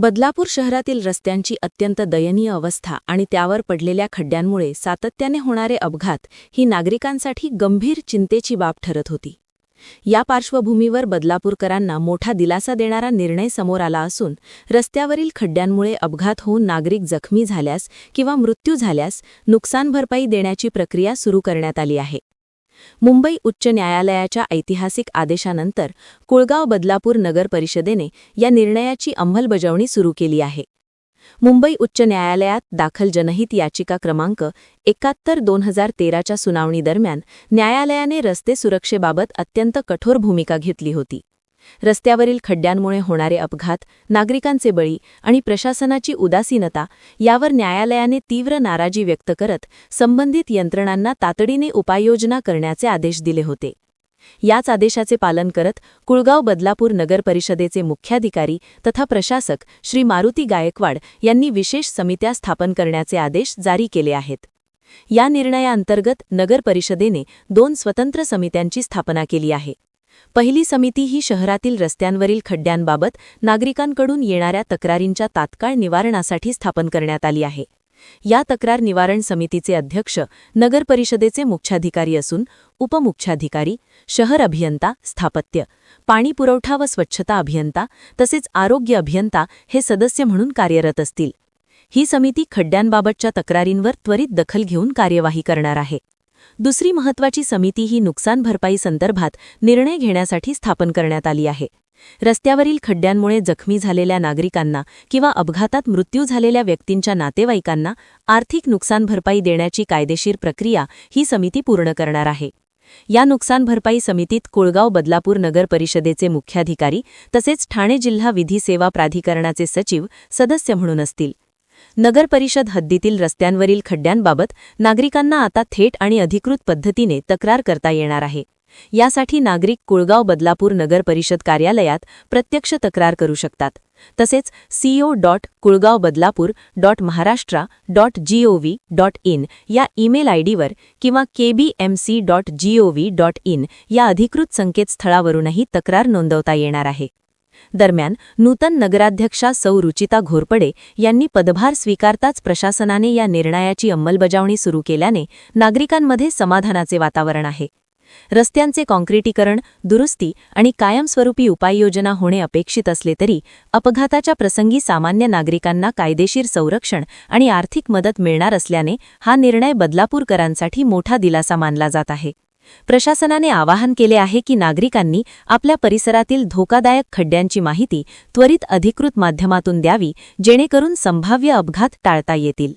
बदलापूर शहरातील रस्त्यांची अत्यंत दयनीय अवस्था आणि त्यावर पडलेल्या खड्ड्यांमुळे सातत्याने होणारे अपघात ही नागरिकांसाठी गंभीर चिंतेची बाब ठरत होती. या पार्श्वभूमीवर बदलापूरकरांना मोठा दिलासा देणारा निर्णय समोर आला असून रस्त्यावरील खड्ड्यांमुळे अपघात होऊन नागरिक जखमी झाल्यास किंवा मृत्यू झाल्यास नुकसान भरपाई देण्याची प्रक्रिया सुरू करण्यात आली आहे. मुंबई उच्च न्यायालयाच्या ऐतिहासिक आदेशानंतर कुळगाव बदलापूर नगर परिषदेने या निर्णयाची अंमलबजावणी सुरू केली आहे. मुंबई उच्च न्यायालयात दाखल जनहित याचिका क्रमांक एकाहत्तर दोन हजार तेराच्या सुनावणीदरम्यान न्यायालयाने रस्ते सुरक्षेबाबत अत्यंत कठोर भूमिका घेतली होती. रस्त्यावरील खड्ड्यांमुळे होणारे अपघात नागरिकांचे बळी आणि प्रशासनाची उदासीनता यावर न्यायालयाने तीव्र नाराजी व्यक्त करत संबंधित यंत्रणांना तातडीने उपाययोजना करण्याचे आदेश दिले होते. याच आदेशाचे पालन करत कुळगाव बदलापूर नगर परिषदेचे मुख्याधिकारी तथा प्रशासक श्री मारुती गायकवाड यांनी विशेष समित्या स्थापन करण्याचे आदेश जारी केले आहेत. या निर्णयाअंतर्गत नगर परिषदेने दोन स्वतंत्र समित्यांची स्थापना केली आहे. पहिली समिती ही शहरातील रस्त्यांवरील खड्ड्यांबाबत नागरिकांकडून येणाऱ्या तक्रारींच्या तात्काळ निवारणासाठी स्थापन करण्यात आली आहे. या तक्रार निवारण समितीचे अध्यक्ष नगर परिषदेचे मुख्याधिकारी असून उपमुख्याधिकारी शहर अभियंता स्थापत्य पाणी पुरवठा व स्वच्छता अभियंता तसेच आरोग्य अभियंता हे सदस्य म्हणून कार्यरत असतील. ही समिती खड्ड्यांबाबतच्या तक्रारींवर त्वरित दखल घेऊन कार्यवाही करणार आहे. दुसरी महत्वाची समिती ही नुकसान भरपाई संदर्भात निर्णय घेण्यासाठी स्थापन करण्यात आली आहे. रस्त्यावरील खड्ड्यांमुळे जखमी झालेल्या नागरिकांना किंवा अपघातात मृत्यू झालेल्या व्यक्तींच्या नातेवाईकांना आर्थिक नुकसान भरपाई देण्याची कायदेशीर प्रक्रिया ही समिती पूर्ण करणार आहे. या नुकसान भरपाई समितीत कुळगाव बदलापूर नगर परिषदेचे मुख्याधिकारी तसेच ठाणे जिल्हा विधी सेवा प्राधिकरणाचे सचिव सदस्य म्हणून असतील. नगर परिषद हद्दीतील रस्त्यांवरील खड्ड्यांबाबत नागरिकांना आता थेट आणि अधिकृत पद्धतीने तक्रार करता येणार आहे. यासाठी नागरिक कुळगाव बदलापूर नगर परिषद कार्यालयात प्रत्यक्ष तक्रार करू शकतात. तसेच CO dot Kulgaon Badlapur dot Maharashtra dot GOV dot in या ईमेल आयडीवर किंवा KBMC dot GOV dot in या अधिकृत संकेतस्थळावरूनही तक्रार नोंदवता येणार आहे. दरम्यान नूतन नगराध्यक्षा सौ रुचिता घोरपडे यांनी पदभार स्वीकारताच प्रशासनाने या निर्णयाची अंमलबजावणी सुरू केल्याने नागरिकांमध्ये समाधानाचे वातावरण आहे. रस्त्यांचे काँक्रीटीकरण दुरुस्ती आणि कायमस्वरूपी उपाययोजना होणे अपेक्षित असले तरी अपघाताच्या प्रसंगी सामान्य नागरिकांना कायदेशीर संरक्षण आणि आर्थिक मदत मिळणार असल्याने हा निर्णय बदलापूरकरांसाठी मोठा दिलासा मानला जात आहे. प्रशासनाने आवाहन केले आहे की नागरिकांनी आपल्या परिसरातील धोकादायक खड्ड्यांची माहिती त्वरित अधिकृत माध्यमातून द्यावी जेणेकरून संभाव्य अपघात टाळता येतील.